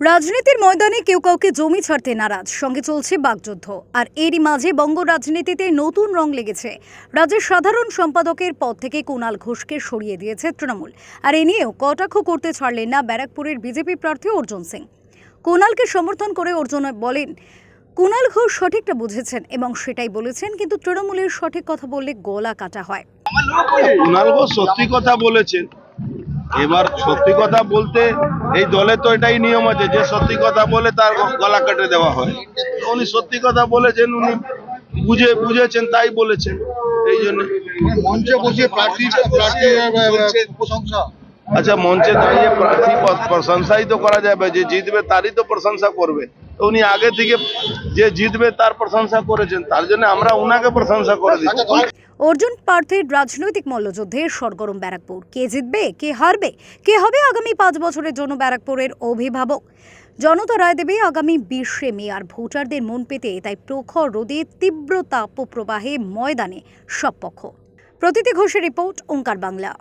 রাজনীতির ময়দানে কেউ কাউকে জমি ছাড়তে নারাজ। সঙ্গে চলছে বাগযুদ্ধ আর এরই মাঝে বঙ্গ রাজনীতিতে নতুন রং লেগেছে। রাজ্যের সাধারণ সম্পাদকের পদ থেকে কুণাল ঘোষকে সরিয়ে দিয়েছে তৃণমূল। আর এ নিয়েও কটাক্ষ করতে ছাড়লেন না ব্যারাকপুরের বিজেপি প্রার্থী অর্জুন সিং। কুণালকে সমর্থন করে অর্জুন বলেন, কুণাল ঘোষ সঠিকটা বুঝেছেন এবং সেটাই বলেছেন, কিন্তু তৃণমূলের সঠিক কথা বললে গলা কাটা হয়। কুণাল ঘোষ সত্যি কথা বলেছেন। এবার সত্যি কথা বলতে এই দলে তো এটাই নিয়ম আছে যে সত্যি কথা বলে তার গলা কেটে দেওয়া হয়। উনি সত্যি কথা বলেছেন উনি বুঝে বুঝেছেন তাই বলেছেন এই জন্য। মঞ্চে বসে প্রার্থী প্রশংসা। আচ্ছা মঞ্চে দাঁড়িয়ে প্রার্থী প্রশংসাই তো করা যাবে যে জিতবে তারই তো প্রশংসা করবে। তো উনি আগে থেকে যে জিতবে তার প্রশংসা করেছেন তার জন্য আমরা উনাকে প্রশংসা করে দিচ্ছি। অর্জুন পার্থের রাজনৈতিক মল্লযুদ্ধে সরগরম ব্যারাকপুর। কে জিতবে, কে হারবে, কে হবে আগামী পাঁচ বছরের জন্য ব্যারাকপুরের অভিভাবক? জনতা রায় দেবে আগামী বিশে মে আর ভোটারদের মন পেতে তাই প্রখর রোদে তীব্র তাপপ্রবাহে ময়দানে সব পক্ষ। প্রতীতি ঘোষের রিপোর্ট, ওঙ্কার বাংলা।